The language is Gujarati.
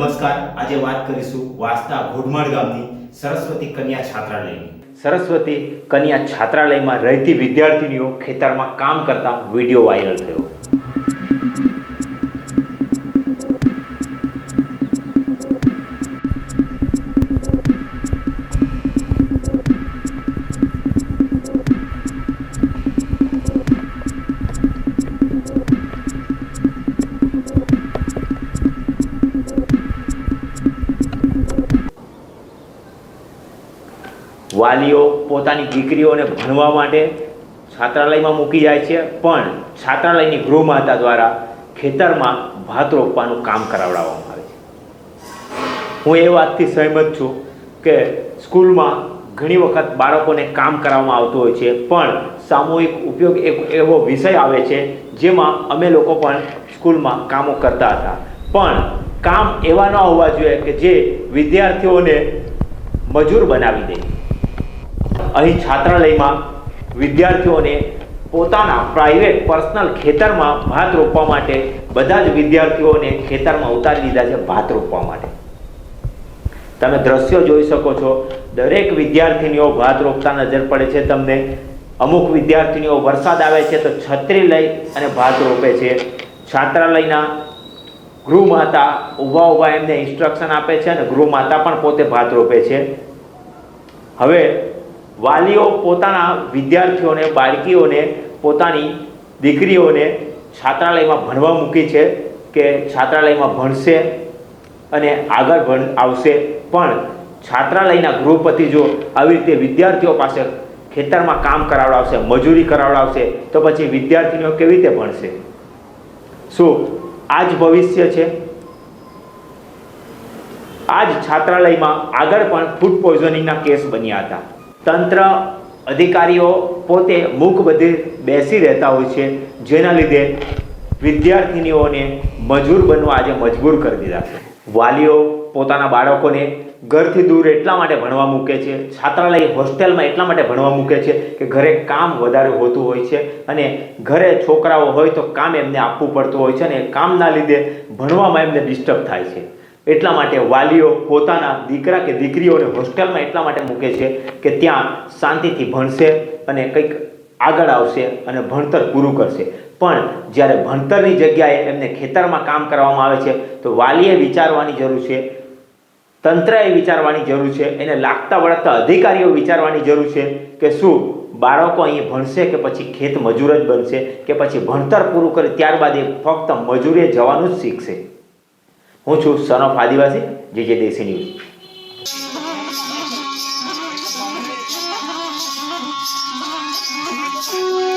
નમસ્કાર. આજે વાત કરીશું વાસના ઘોડમાળ ગામની સરસ્વતી કન્યા છાત્રાલયની. સરસ્વતી કન્યા છાત્રાલયમાં રહેતી વિદ્યાર્થીનીઓ ખેતરમાં કામ કરતા વીડિયો વાયરલ થયો. વાલીઓ પોતાની દીકરીઓને ભણવા માટે છાત્રાલયમાં મૂકી જાય છે, પણ છાત્રાલયની ગૃહમાતા દ્વારા ખેતરમાં ભાત રોપવાનું કામ કરાવડાવવામાં આવે છે. હું એ વાતથી સહેમત છું કે સ્કૂલમાં ઘણી વખત બાળકોને કામ કરાવવામાં આવતું હોય છે, પણ સામૂહિક ઉપયોગ એક એવો વિષય આવે છે જેમાં અમે લોકો પણ સ્કૂલમાં કામો કરતા હતા. પણ કામ એવા ન હોવા જોઈએ કે જે વિદ્યાર્થીઓને મજૂર બનાવી દે. અહીં છાત્રાલયમાં વિદ્યાર્થીઓને પોતાના પ્રાઇવેટ પર્સનલ ખેતરમાં ભાત રોપવા માટે બધા જ વિદ્યાર્થીઓને ખેતરમાં ઉતારી દીધા છે ભાત રોપવા માટે. તમે દ્રશ્યો જોઈ શકો છો, દરેક વિદ્યાર્થીનીઓ ભાત રોપતા નજર પડે છે તમને. અમુક વિદ્યાર્થીનીઓ વરસાદ આવે છે તો છત્રી લઈ અને ભાત રોપે છે. છાત્રાલયના ગૃહમાતા ઊભા ઊભા એમને ઇન્સ્ટ્રક્શન આપે છે અને ગૃહમાતા પણ પોતે ભાત રોપે છે. હવે વાલીઓ પોતાના વિદ્યાર્થીઓને, બાળકીઓને, પોતાની દીકરીઓને છાત્રાલયમાં ભણવા મૂકી છે કે છાત્રાલયમાં ભણશે અને આગળ ભણ, આવશે. પણ છાત્રાલયના ગૃહપતિ જો આવી રીતે વિદ્યાર્થીઓ પાસે ખેતરમાં કામ કરાવડાવશે, મજૂરી કરાવડાવશે, તો પછી વિદ્યાર્થીઓ કેવી રીતે ભણશે? શું આ જ ભવિષ્ય છે? આ જ છાત્રાલયમાં આગળ પણ ફૂડ પોઈઝનિંગના કેસ બન્યા હતા. તંત્ર અધિકારીઓ પોતે મૂક બધે બેસી રહેતા હોય છે, જેના લીધે વિદ્યાર્થીનીઓને મજૂર બનવા આજે મજબૂર કરી દીધા વાલીઓ પોતાના બાળકોને ઘરથી દૂર એટલા માટે ભણવા મૂકે છે, છાત્રાલય, હોસ્ટેલમાં એટલા માટે ભણવા મૂકે છે કે ઘરે કામ વધારે હોતું હોય છે અને ઘરે છોકરાઓ હોય તો કામ એમને આપવું પડતું હોય છે અને કામના લીધે ભણવામાં એમને ડિસ્ટર્બ થાય છે. એટલા માટે વાલીઓ પોતાના દીકરા કે દીકરીઓને હોસ્ટેલમાં એટલા માટે મૂકે છે કે ત્યાં શાંતિથી ભણશે અને કંઈક આગળ આવશે અને ભણતર પૂરું કરશે. પણ જ્યારે ભણતરની જગ્યાએ એમને ખેતરમાં કામ કરવામાં આવે છે, તો વાલીએ વિચારવાની જરૂર છે, તંત્રએ વિચારવાની જરૂર છે, એને લાગતા વળગતા અધિકારીઓ વિચારવાની જરૂર છે કે શું બાળકો અહીં ભણશે કે પછી ખેત મજૂર જ બનશે કે પછી ભણતર પૂરું કરે, ત્યારબાદ એ ફક્ત મજૂરે જવાનું જ શીખશે. હું છું સન ઓફ આદિવાસી જે જે દેશી ન્યૂઝ Thank you.